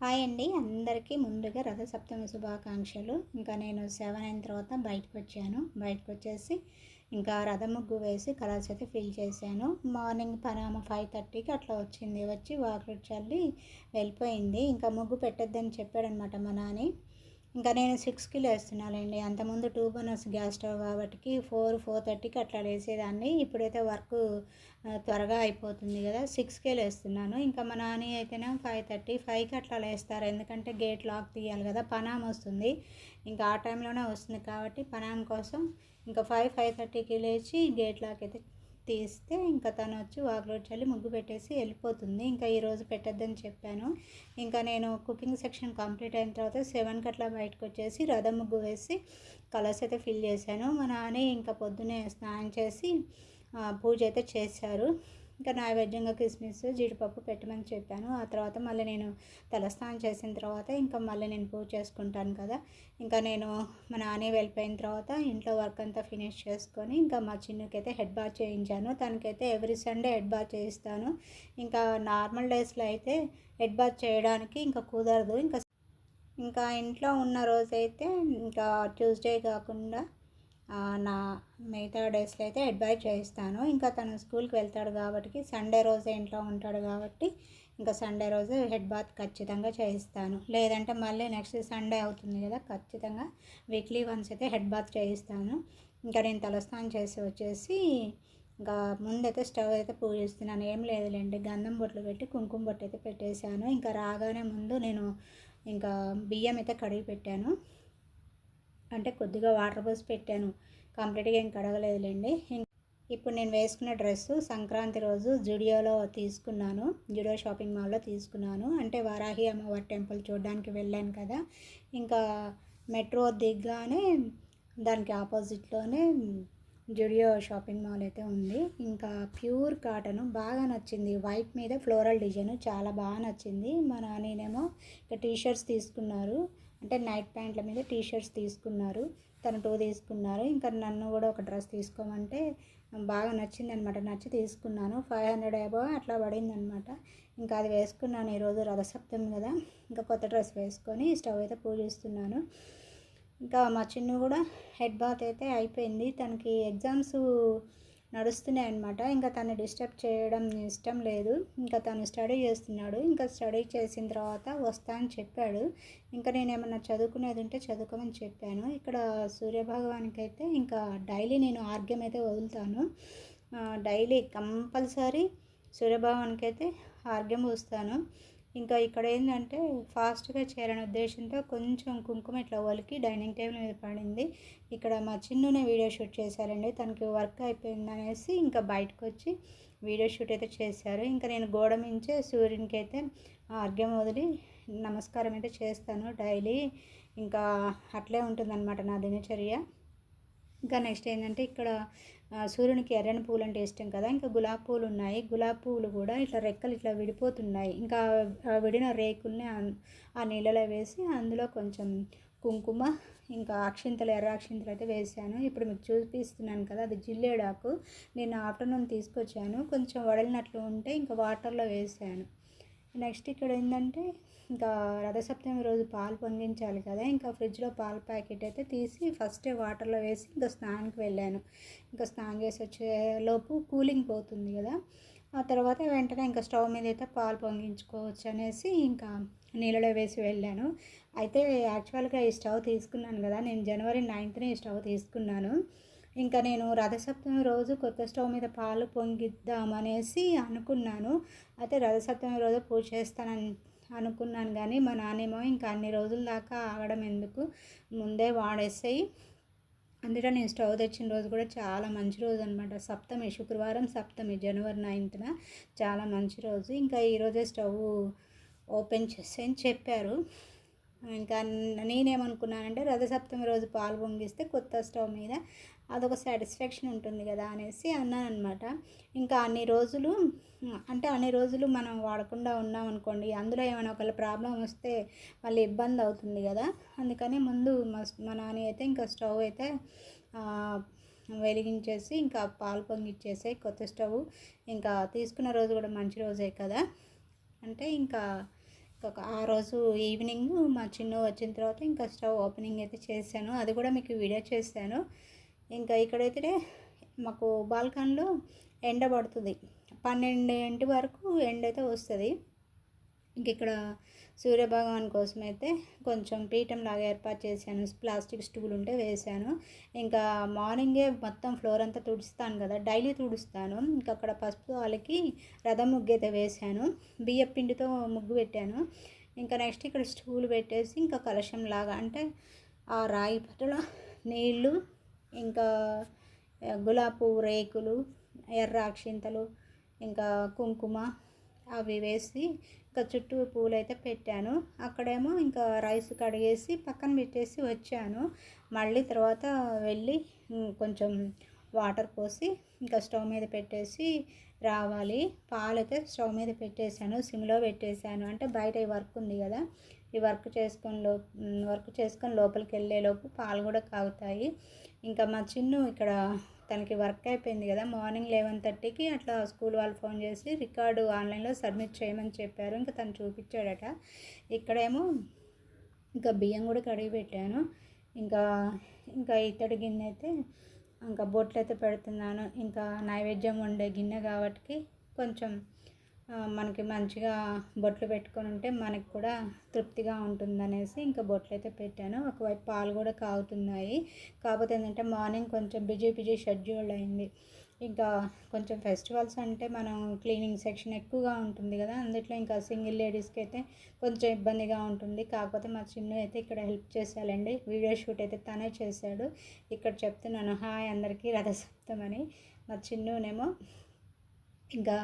Hi అండి. అందరికీ ముందుగా రథసప్తమి శుభాకాంక్షలు. ఇంకా నేను సెవెన్ అయిన తర్వాత బయటకు వచ్చాను బయటకు వచ్చేసి ఇంకా రథం ముగ్గు వేసి కలర్స్ అయితే ఫిల్ చేశాను. మార్నింగ్ పనామ ఫైవ్ థర్టీకి అట్లా వచ్చింది. వచ్చి వాకిట్ చల్లి వెళ్ళిపోయింది. ఇంకా ముగ్గు పెట్టొద్దని చెప్పాడనమాట మా నాని. ఇంకా నేను సిక్స్కి లేస్తున్నానండి అంతకుముందు టూ బర్నర్స్ గ్యాస్ స్టవ్ కాబట్టి ఫోర్ ఫోర్ థర్టీకి అట్లా లేసేదాన్ని. ఇప్పుడైతే వర్క్ త్వరగా అయిపోతుంది కదా. సిక్స్కే లేస్తున్నాను ఇంకా మా నాని అయితేనే ఫైవ్ థర్టీ ఫైవ్కి అట్లా లేస్తారు. ఎందుకంటే గేట్ లాక్ తీయాలి కదా. పనాం వస్తుంది. ఇంకా ఆ టైంలోనే వస్తుంది కాబట్టి పనాం కోసం ఇంకా ఫైవ్ ఫైవ్ థర్టీకి లేచి గేట్ లాక్ అయితే తీస్తే ఇంకా తను వచ్చి వాకిలో చల్లి ముగ్గు పెట్టేసి వెళ్ళిపోతుంది. ఇంకా ఈరోజు పెట్టద్దని చెప్పాను. ఇంకా నేను కుకింగ్ సెక్షన్ కంప్లీట్ అయిన తర్వాత సెవెన్కి అట్లా బయటకు వచ్చేసి రథం ముగ్గు వేసి కలర్స్ అయితే ఫిల్ చేశాను. మా నాన్న ఇంకా పొద్దునే స్నానం చేసి పూజ అయితే చేశారు. ఇంకా నైవేద్యంగా కిస్మిస్ జీడిపప్పు పెట్టమని చెప్పాను. ఆ తర్వాత మళ్ళీ నేను తలస్నానం చేసిన తర్వాత ఇంకా మళ్ళీ నేను పూజ చేసుకుంటాను కదా. ఇంకా నేను మా నాని వెళ్ళిపోయిన తర్వాత ఇంట్లో వర్క్ అంతా ఫినిష్ చేసుకొని ఇంకా మా చిన్నకైతే హెడ్ బాత్ చేయించాను. తనకైతే ఎవ్రీ సండే హెడ్ బాత్ చేయిస్తాను. ఇంకా నార్మల్ డేస్లో అయితే హెడ్ బాత్ చేయడానికి ఇంకా కుదరదు. ఇంకా ఇంకా ఇంట్లో ఉన్న రోజైతే ఇంకా ట్యూస్డే కాకుండా నా మిగతా డేస్లో అయితే అడ్వైజ్ చేయిస్తాను. ఇంకా తను స్కూల్కి వెళ్తాడు కాబట్టి సండే రోజే ఇంట్లో ఉంటాడు కాబట్టి ఇంకా సండే రోజు హెడ్ బాత్ ఖచ్చితంగా చేయిస్తాను. లేదంటే మళ్ళీ నెక్స్ట్ సండే అవుతుంది కదా ఖచ్చితంగా వీక్లీ వన్స్ అయితే హెడ్ బాత్ చేయిస్తాను. ఇంకా నేను తలస్నానం చేసి వచ్చేసి ఇంకా ముందైతే స్టవ్ అయితే పూజిస్తున్నాను. ఏం లేదులేండి గంధం బొట్లు పెట్టి కుంకుమ బొట్టు అయితే పెట్టేశాను. ఇంకా రాగానే ముందు నేను ఇంకా బియ్యం అయితే కడిగి పెట్టాను. అంటే కొద్దిగా వాటర్ పోసి పెట్టాను. కంప్లీట్గా ఏం కడగలేదులేండి ఇప్పుడు నేను వేసుకున్న డ్రెస్సు సంక్రాంతి రోజు జుడియోలో తీసుకున్నాను. జుడియో షాపింగ్ మాల్లో తీసుకున్నాను. అంటే వారాహి అమ్మవారి టెంపుల్ చూడడానికి వెళ్ళాను కదా. ఇంకా మెట్రో దిగ్గానే దానికి ఆపోజిట్లోనే జుడియో షాపింగ్ మాల్ అయితే ఉంది. ఇంకా ప్యూర్ కాటన్ బాగా నచ్చింది. వైట్ మీద ఫ్లోరల్ డిజైన్ చాలా బాగా నచ్చింది. మా నానేనేమో ఇక టీ షర్ట్స్ తీసుకున్నారు. అంటే నైట్ ప్యాంట్ల మీద టీ షర్ట్స్ తీసుకున్నారు. తను టూ తీసుకున్నారు. ఇంకా నన్ను కూడా ఒక డ్రెస్ తీసుకోమంటే బాగా నచ్చింది అనమాట నచ్చి తీసుకున్నాను. ఫైవ్ హండ్రెడ్ అబో అట్లా పడింది అనమాట ఇంకా అది వేసుకున్నాను ఈరోజు రథసప్తమి కదా. ఇంకా కొత్త డ్రెస్ వేసుకొని స్టవ్ అయితే పూజిస్తున్నాను. ఇంకా మా చిన్ను కూడా హెడ్ బాత్ అయితే అయిపోయింది. తనకి ఎగ్జామ్స్ నడుస్తున్నాయి అనమాట ఇంకా తను డిస్టర్బ్ చేయడం ఇష్టం లేదు. ఇంకా తను స్టడీ చేస్తున్నాడు. ఇంకా స్టడీ చేసిన తర్వాత వస్తా అని చెప్పాడు. ఇంకా నేను ఏమన్నా చదువుకునేది ఉంటే చదువుకోమని చెప్పాను. ఇక్కడ సూర్యభగవానికి అయితే ఇంకా డైలీ నేను ఆర్గ్యం అయితే వదులుతాను. డైలీ కంపల్సరీ సూర్యభగవానికి అయితే ఆర్గ్యం వస్తాను. ఇంకా ఇక్కడ ఏంటంటే ఫాస్ట్గా చేయాలనే ఉద్దేశంతో కొంచెం కుంకుమ ఇట్లా వలికి డైనింగ్ టేబుల్ మీద పడింది. ఇక్కడ మా చిన్నునే వీడియో షూట్ చేశారండి. తనకి వర్క్ అయిపోయింది అనేసి ఇంకా బయటకు వచ్చి వీడియో షూట్ అయితే చేశారు. ఇంకా నేను గోడ మించే సూర్యునికి అయితే అర్ఘ్యం వదిలి నమస్కారం అయితే చేస్తాను డైలీ. ఇంకా అట్లే ఉంటుందన్నమాట నా దినచర్య. ఇంకా నెక్స్ట్ ఏంటంటే ఇక్కడ సూర్యునికి ఎర్రని పూలు అంటే ఇష్టం కదా. ఇంకా గులాబీ పూలు ఉన్నాయి గులాబీ పూలు కూడా ఇట్లా రెక్కలు ఇట్లా విడిపోతున్నాయి. ఇంకా విడిన రేకుల్ని ఆ నీళ్ళలో వేసి అందులో కొంచెం కుంకుమ ఇంకా అక్షింతలు ఎర్ర అక్షింతలు అయితే వేసాను. ఇప్పుడు మీకు చూపిస్తున్నాను కదా అది జిల్లేడాకు. నేను ఆఫ్టర్నూన్ తీసుకొచ్చాను. కొంచెం వడలినట్లు ఉంటే ఇంకా వాటర్లో వేసాను. నెక్స్ట్ ఇక్కడ ఏంటంటే ఇంకా రథసప్తమి రోజు పాలు పొంగించాలి కదా ఇంకా ఫ్రిడ్జ్లో పాల ప్యాకెట్ అయితే తీసి ఫస్టే వాటర్లో వేసి ఇంకా స్నానానికి వెళ్ళాను. ఇంకా స్నానం చేసి వచ్చే లోపు కూలింగ్ పోతుంది కదా ఆ తర్వాత వెంటనే ఇంకా స్టవ్ మీద అయితే పాలు పొంగించుకోవచ్చు అనేసి ఇంకా నీళ్ళలో వేసి వెళ్ళాను. అయితే యాక్చువల్గా ఈ స్టవ్ తీసుకున్నాను కదా నేను జనవరి నైన్త్న ఈ స్టవ్ తీసుకున్నాను. ఇంకా నేను రథసప్తమి రోజు కొత్త స్టవ్ మీద పాలు పొంగిద్దామనేసి అనుకున్నాను. అయితే రథసప్తమి రోజు పూజ చేస్తానని అనుకున్నాను కానీ మా నాన్నేమో ఇంకా అన్ని రోజుల దాకా ఆగడం ఎందుకు? ముందే వాడేసాయి. అందులో నేను స్టవ్ తెచ్చిన రోజు కూడా చాలా మంచి రోజు అనమాట సప్తమి శుక్రవారం సప్తమి జనవరి నైన్త్న చాలా మంచి రోజు. ఇంకా ఈరోజే స్టవ్ ఓపెన్ చేసేయని అని చెప్పారు. ఇంకా నేనేమనుకున్నానంటే రథసప్తమి రోజు పాలు పొంగిస్తే కొత్త స్టవ్ మీద అదొక సాటిస్ఫాక్షన్ ఉంటుంది కదా అనేసి అన్నాను అనమాట ఇంకా అన్ని రోజులు అంటే అన్ని రోజులు మనం వాడకుండా ఉన్నాం అనుకోండి అందులో ఏమైనా ఒకవేళ ప్రాబ్లం వస్తే మళ్ళీ ఇబ్బంది అవుతుంది కదా. అందుకని ముందు మా నాని అయితే ఇంకా స్టవ్ అయితే వెలిగించేసి ఇంకా పాలు పొంగిచ్చేసే కొత్త స్టవ్ ఇంకా తీసుకున్న రోజు కూడా మంచి రోజే కదా. అంటే ఇంకా ఒక ఆ రోజు ఈవినింగ్ మా చిన్న వచ్చిన తర్వాత ఇంకా స్టవ్ ఓపెనింగ్ అయితే చేశాను. అది కూడా మీకు వీడియో చేశాను. ఇంకా ఇక్కడైతే మాకు బాల్కన్లో ఎండ పడుతుంది. పన్నెండింటి వరకు ఎండ అయితే వస్తుంది. ఇంక ఇక్కడ సూర్యభగవాన్ కోసం అయితే కొంచెం పీఠం లాగా ఏర్పాటు చేశాను. ప్లాస్టిక్ స్టూల్ ఉంటే వేశాను. ఇంకా మార్నింగే మొత్తం ఫ్లోర్ అంతా తుడుస్తాను కదా డైలీ తుడుస్తాను. ఇంకా అక్కడ పసుపు వాళ్ళకి రథం ముగ్గు అయితే వేశాను. బియ్య పిండితో ముగ్గు పెట్టాను. ఇంకా నెక్స్ట్ ఇక్కడ స్టూల్ పెట్టేసి ఇంకా కలశం లాగా అంటే ఆ రాయి పట్టలో నీళ్ళు ఇంకా గులాబీ రేకులు ఎర్ర అక్షింతలు ఇంకా కుంకుమ అవి వేసి ఇంకా చుట్టూ పూలు అయితే పెట్టాను. అక్కడేమో ఇంకా రైస్ కడిగేసి పక్కన పెట్టేసి వచ్చాను. మళ్ళీ తర్వాత వెళ్ళి కొంచెం వాటర్ పోసి ఇంకా స్టవ్ మీద పెట్టేసి రావాలి. పాలు అయితే స్టవ్ మీద పెట్టేశాను సిమ్లో పెట్టేశాను. అంటే బయట ఈ వర్క్ ఉంది కదా ఈ వర్క్ చేసుకొని లో వర్క్ చేసుకొని లోపలికి వెళ్ళేలోపు పాలు కూడా కాగుతాయి. ఇంకా మా చిన్ను ఇక్కడ తనకి వర్క్ అయిపోయింది కదా మార్నింగ్ లెవెన్ థర్టీకి అట్లా స్కూల్ వాళ్ళు ఫోన్ చేసి రికార్డు ఆన్లైన్లో సబ్మిట్ చేయమని చెప్పారు. ఇంకా తను చూపించాడట. ఇక్కడేమో ఇంకా బియ్యం కూడా కడిగి పెట్టాను. ఇంకా ఇంకా ఇత్తడి గిన్నె అయితే ఇంకా బొట్లు అయితే పెడుతున్నాను. ఇంకా నైవేద్యం ఉండే గిన్నె కాబట్టి కొంచెం మనకి మంచిగా బొట్లు పెట్టుకొని ఉంటే మనకి కూడా తృప్తిగా ఉంటుందనేసి ఇంకా బొట్లు అయితే పెట్టాను. ఒకవైపు పాలు కూడా కాగుతున్నాయి. కాకపోతే ఏంటంటే మార్నింగ్ కొంచెం బిజీ బిజీ షెడ్యూల్ అయింది. ఇంకా కొంచెం ఫెస్టివల్స్ అంటే మనం క్లీనింగ్ సెక్షన్ ఎక్కువగా ఉంటుంది కదా అందుట్లో ఇంకా సింగిల్ లేడీస్కి అయితే కొంచెం ఇబ్బందిగా ఉంటుంది. కాకపోతే మా చిన్ను అయితే ఇక్కడ హెల్ప్ చేశాలండి వీడియో షూట్ అయితే తనే చేశాడు. ఇక్కడ చెప్తున్నాను హాయ్ అందరికీ రథసప్తమని మా చిన్నునేమో ఇంకా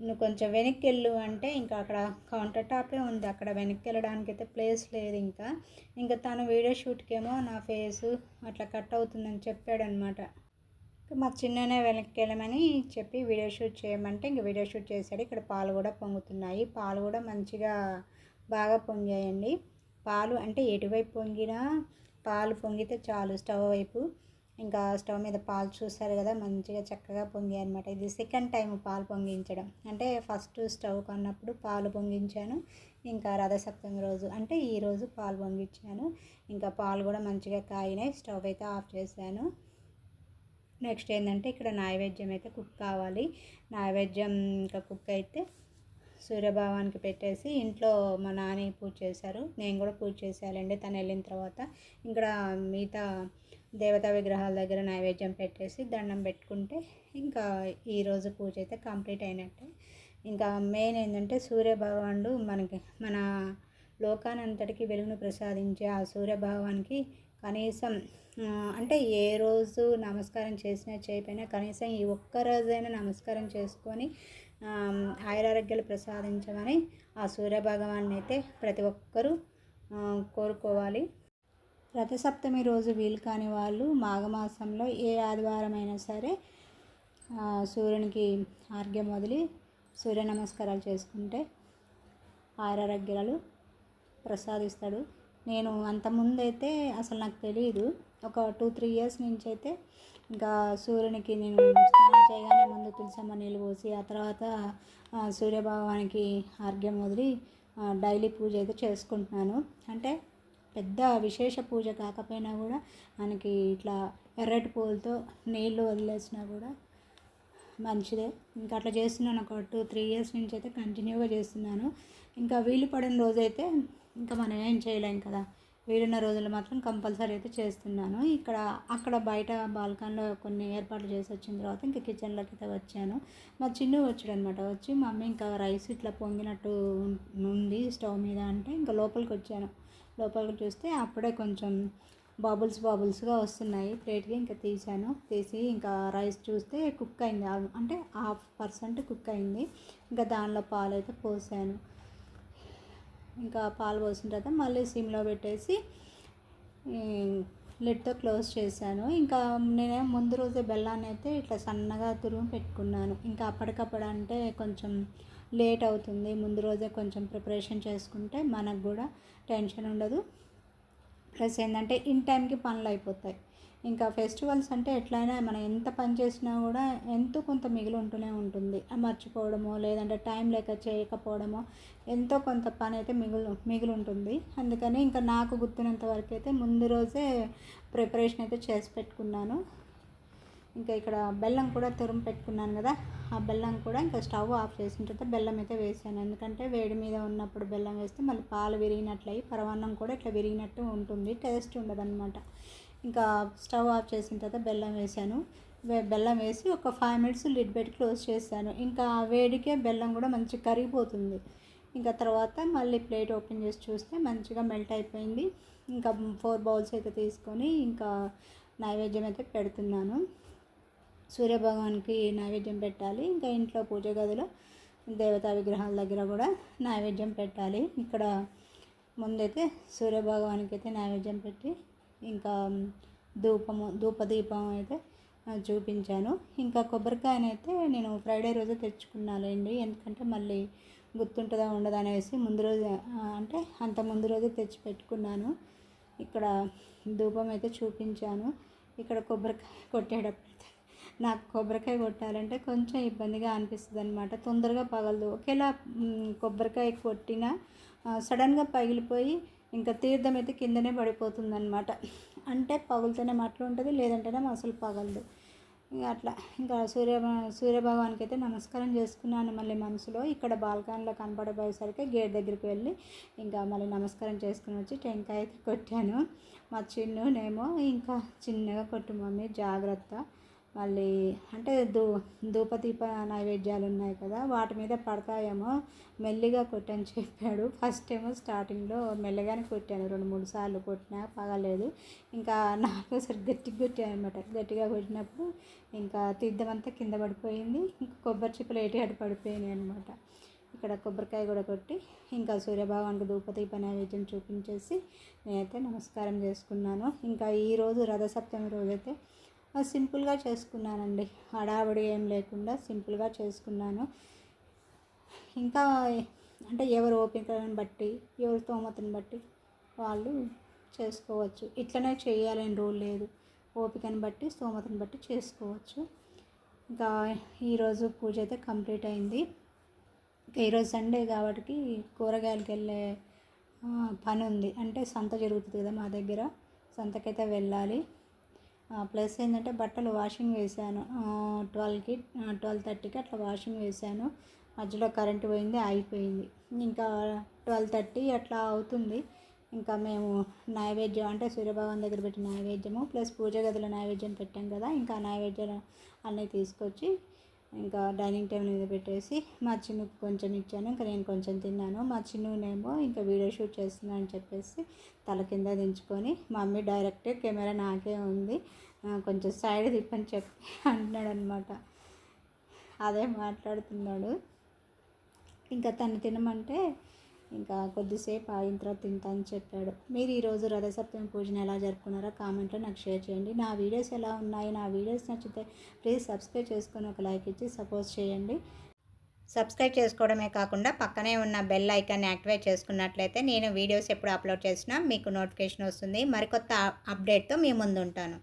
నువ్వు కొంచెం వెనక్కి వెళ్ళు అంటే ఇంకా అక్కడ కౌంటర్ టాపే ఉంది. అక్కడ వెనక్కి వెళ్ళడానికి అయితే ప్లేస్ లేదు ఇంకా. ఇంకా తను వీడియో షూట్కేమో నా ఫేసు అట్లా కట్ అవుతుందని చెప్పాడనమాట. మా చిన్ననే వెనక్కి వెళ్ళమని చెప్పి వీడియో షూట్ చేయమంటే ఇంక వీడియో షూట్ చేశాడు. ఇక్కడ పాలు కూడా పొంగుతున్నాయి. పాలు కూడా మంచిగా బాగా పొంగాయండి. పాలు అంటే ఎటువైపు పొంగినా పాలు పొంగితే చాలు స్టవ్ వైపు. ఇంకా స్టవ్ మీద పాలు చూస్తారు కదా మంచిగా చక్కగా పొంగాయి అనమాట ఇది సెకండ్ టైం పాలు పొంగించడం. అంటే ఫస్ట్ స్టవ్ కొన్నప్పుడు పాలు పొంగించాను. ఇంకా రథసప్తమి రోజు అంటే ఈరోజు పాలు పొంగించాను. ఇంకా పాలు కూడా మంచిగా కాయినాయి. స్టవ్ అయితే ఆఫ్ చేశాను. నెక్స్ట్ ఏంటంటే ఇక్కడ నైవేద్యం అయితే కుక్ కావాలి. నైవేద్యం ఇంకా కుక్ అయితే సూర్యభావానికి పెట్టేసి ఇంట్లో మా నాని పూజ చేశారు. నేను కూడా పూజ చేసేయాలండి. తను వెళ్ళిన తర్వాత ఇక్కడ మిగతా దేవతా విగ్రహాల దగ్గర నైవేద్యం పెట్టేసి దండం పెట్టుకుంటే ఇంకా ఈరోజు పూజ అయితే కంప్లీట్ అయినట్టే. ఇంకా మెయిన్ ఏంటంటే సూర్యభగవానుడు మనకి మన లోకానంతటికి వెలుగును ప్రసాదించే ఆ సూర్యభగవానికి కనీసం అంటే ఏ రోజు నమస్కారం చేసినా చేయకపోయినా కనీసం ఈ ఒక్క రోజైనా నమస్కారం చేసుకొని ఆయురారోగ్యాలు ప్రసాదించమని ఆ సూర్యభగవాన్ని అయితే ప్రతి ఒక్కరూ కోరుకోవాలి. రథసప్తమి రోజు వీలు కాని వాళ్ళు మాఘమాసంలో ఏ ఆదివారం అయినా సరే సూర్యునికి ఆర్ఘ్యం వదిలి సూర్య నమస్కారాలు చేసుకుంటే ఆయురారోగ్యాలు ప్రసాదిస్తాడు. నేను అంతకుముందు అయితే అసలు నాకు తెలియదు ఒక టూ త్రీ ఇయర్స్ నుంచి అయితే ఇంకా సూర్యునికి నేను స్నానం చేయగానే ముందు తులసమ్మ నీళ్ళు పోసి ఆ తర్వాత సూర్యభగవానికి ఆర్ఘ్యం వదిలి డైలీ పూజ అయితే చేసుకుంటున్నాను. అంటే పెద్ద విశేష పూజ కాకపోయినా కూడా మనకి ఇట్లా ఎర్రటి పూలతో నీళ్ళు వదిలేసినా కూడా మంచిదే. ఇంకా అట్లా చేస్తున్నాను. ఒక టూ త్రీ ఇయర్స్ నుంచి అయితే కంటిన్యూగా చేస్తున్నాను. ఇంకా వీలు పడిన రోజైతే ఇంకా మనం ఏం చేయలేం కదా. వీలున్న రోజులు మాత్రం కంపల్సరీ అయితే చేస్తున్నాను. ఇక్కడ అక్కడ బయట బాల్కన్లో కొన్ని ఏర్పాట్లు చేసి వచ్చిన తర్వాత ఇంకా కిచెన్లోకి అయితే వచ్చాను. మా చిన్ను వచ్చాడు అనమాట వచ్చి మమ్మీ ఇంకా రైస్ ఇట్లా పొంగినట్టు ఉంది స్టవ్ మీద అంటే ఇంకా లోపలికి వచ్చాను. లోపలికి చూస్తే అప్పుడే కొంచెం బాబుల్స్ బాబుల్స్గా వస్తున్నాయి. ప్లేట్కి ఇంకా తీసాను తీసి ఇంకా రైస్ చూస్తే కుక్ అయింది. అంటే హాఫ్ పర్సెంట్ కుక్ అయింది. ఇంకా దానిలో పాలు అయితే పోసాను. ఇంకా పాలు పోసిన తర్వాత మళ్ళీ సిమ్లో పెట్టేసి లిడ్తో క్లోజ్ చేశాను. ఇంకా నేను ముందు రోజే బెల్లాన్ని అయితే ఇట్లా సన్నగా తురుము పెట్టుకున్నాను. ఇంకా అప్పటికప్పుడు అంటే కొంచెం లేట్ అవుతుంది. ముందు రోజే కొంచెం ప్రిపరేషన్ చేసుకుంటే మనకు కూడా టెన్షన్ ఉండదు. ప్లస్ ఏంటంటే ఇన్ టైంకి పనులు అయిపోతాయి. ఇంకా ఫెస్టివల్స్ అంటే ఎట్లయినా మనం ఎంత పని చేసినా కూడా ఎంతో కొంత మిగిలి ఉంటూనే ఉంటుంది. మర్చిపోవడమో లేదంటే టైం లేక చేయకపోవడమో ఎంతో కొంత పని అయితే మిగులు మిగిలి ఉంటుంది. అందుకని ఇంకా నాకు గుర్తున్నంత వరకు అయితే ముందు రోజే ప్రిపరేషన్ అయితే చేసి పెట్టుకున్నాను. ఇంకా ఇక్కడ బెల్లం కూడా తురుము పెట్టుకున్నాను కదా ఆ బెల్లం కూడా ఇంకా స్టవ్ ఆఫ్ చేసిన తర్వాత బెల్లం అయితే వేసాను. ఎందుకంటే వేడి మీద ఉన్నప్పుడు బెల్లం వేస్తే మళ్ళీ పాలు విరిగినట్లు అయ్యి పరమాన్నం కూడా ఇట్లా విరిగినట్టు ఉంటుంది టేస్ట్ ఉండదన్నమాట. ఇంకా స్టవ్ ఆఫ్ చేసిన తర్వాత బెల్లం వేసాను. బెల్లం వేసి ఒక ఫైవ్ మినిట్స్ లిడ్ పెట్టి క్లోజ్ చేశాను. ఇంకా ఆ వేడికే బెల్లం కూడా మంచిగా కరిగిపోతుంది. ఇంకా తర్వాత మళ్ళీ ప్లేట్ ఓపెన్ చేసి చూస్తే మంచిగా మెల్ట్ అయిపోయింది. ఇంకా ఫోర్ బౌల్స్ అయితే తీసుకొని ఇంకా నైవేద్యం అయితే పెడుతున్నాను. సూర్యభగవాన్కి నైవేద్యం పెట్టాలి. ఇంకా ఇంట్లో పూజ గదిలో దేవతా విగ్రహాల దగ్గర కూడా నైవేద్యం పెట్టాలి. ఇక్కడ ముందైతే సూర్యభగవానికి అయితే నైవేద్యం పెట్టి ఇంకా ధూపము ధూపదీపం అయితే చూపించాను. ఇంకా కొబ్బరికాయనైతే నేను ఫ్రైడే రోజు తెచ్చుకున్నానండి. ఎందుకంటే మళ్ళీ గుర్తుంటుందా ఉండదా అనేసి ముందు రోజు అంటే అంత ముందు రోజు తెచ్చి పెట్టుకున్నాను. ఇక్కడ ధూపం అయితే చూపించాను. ఇక్కడ కొబ్బరికాయ కొట్టేటప్పుడు నాకు కొబ్బరికాయ కొట్టాలంటే కొంచెం ఇబ్బందిగా అనిపిస్తుంది అనమాట తొందరగా పగలదు. ఒకేలా కొబ్బరికాయ కొట్టినా సడన్గా పగిలిపోయి ఇంకా తీర్థం అయితే కిందనే పడిపోతుంది అనమాట అంటే పగులుతూనే అట్లా ఉంటుంది లేదంటేనే అసలు పగలదు. ఇంకా అట్లా. ఇంకా సూర్య సూర్యభగవానికి అయితే నమస్కారం చేసుకున్నాను మళ్ళీ మనసులో. ఇక్కడ బాల్కనీలో కనపడబోయేసరికి గేట్ దగ్గరికి వెళ్ళి ఇంకా మళ్ళీ నమస్కారం చేసుకుని వచ్చి టెంకాయ అయితే కొట్టాను. మా చిన్నునేమో ఇంకా చిన్నగా కొట్టు మమ్మీ జాగ్రత్త. మళ్ళీ అంటే ధూ ధూపదీప నైవేద్యాలు ఉన్నాయి కదా వాటి మీద పడతాయేమో మెల్లిగా కొట్టని చెప్పాడు. ఫస్ట్ ఏమో స్టార్టింగ్లో మెల్లగానే కొట్టాను రెండు మూడు సార్లు కొట్టినా పగలేదు ఇంకా నాకు సరి గట్టిగా కొట్టాను అనమాట గట్టిగా కొట్టినప్పుడు ఇంకా తీర్థమంతా కింద పడిపోయింది ఇంకా కొబ్బరి చిప్పలు ఏటి అటు పడిపోయినాయి అనమాట ఇక్కడ కొబ్బరికాయ కూడా కొట్టి ఇంకా సూర్యభగవానికి ధూపదీప నైవేద్యం చూపించేసి నేనైతే నమస్కారం చేసుకున్నాను. ఇంకా ఈరోజు రథసప్తమి రోజైతే సింపుల్గా చేసుకున్నానండి. హడావిడి ఏం లేకుండా సింపుల్గా చేసుకున్నాను. ఇంకా అంటే ఎవరు ఓపికను బట్టి ఎవరి స్తోమతను బట్టి వాళ్ళు చేసుకోవచ్చు. ఇట్లనే చేయాలని రూల్ లేదు. ఓపికను బట్టి స్తోమతను బట్టి చేసుకోవచ్చు. ఇంకా ఈరోజు పూజ అయితే కంప్లీట్ అయింది. ఇంకా ఈరోజు సండే కాబట్టి కూరగాయలకి వెళ్ళే పని ఉంది. అంటే సంత జరుగుతుంది కదా మా దగ్గర. సంతకైతే వెళ్ళాలి. ప్లస్ ఏంటంటే బట్టలు వాషింగ్ వేసాను ట్వెల్వ్కి ట్వెల్వ్ థర్టీకి అట్లా వాషింగ్ వేసాను మధ్యలో కరెంటు పోయింది ఆగిపోయింది. ఇంకా ట్వెల్వ్ థర్టీ అట్లా అవుతుంది. ఇంకా మేము నైవేద్యం అంటే సూర్యభగవాన్ దగ్గర పెట్టిన నైవేద్యము ప్లస్ పూజ గదిలో నైవేద్యం పెట్టాం కదా ఇంకా నైవేద్యం అన్నీ తీసుకొచ్చి ఇంకా డైనింగ్ టేబుల్ మీద పెట్టేసి మా చిన్నుకు కొంచెం ఇచ్చాను ఇంకా నేను కొంచెం తిన్నాను. మా చిన్నునేమో ఇంకా వీడియో షూట్ చేస్తున్నా అని చెప్పేసి తల కింద దించుకొని మమ్మీ డైరెక్ట్ కెమెరా నాకే ఉంది కొంచెం సైడ్ తిప్పని చెప్పి అంటున్నాడు అనమాట అదే మాట్లాడుతున్నాడు. ఇంకా తను తినమంటే ఇంకా కొద్దిసేపు ఆగిన తర్వాత తింటా అని చెప్పాడు. మీరు ఈరోజు రథసప్తమి పూజను ఎలా జరుపుకున్నారో కామెంట్లో నాకు షేర్ చేయండి. నా వీడియోస్ ఎలా ఉన్నాయి? నా వీడియోస్ నచ్చితే ప్లీజ్ సబ్స్క్రైబ్ చేసుకొని ఒక లైక్ ఇచ్చి సపోర్ట్ చేయండి. సబ్స్క్రైబ్ చేసుకోవడమే కాకుండా పక్కనే ఉన్న బెల్ ఐకాన్ని యాక్టివేట్ చేసుకున్నట్లయితే నేను వీడియోస్ ఎప్పుడు అప్లోడ్ చేసినా మీకు నోటిఫికేషన్ వస్తుంది. మరికొత్త అప్డేట్తో మీ ముందు ఉంటాను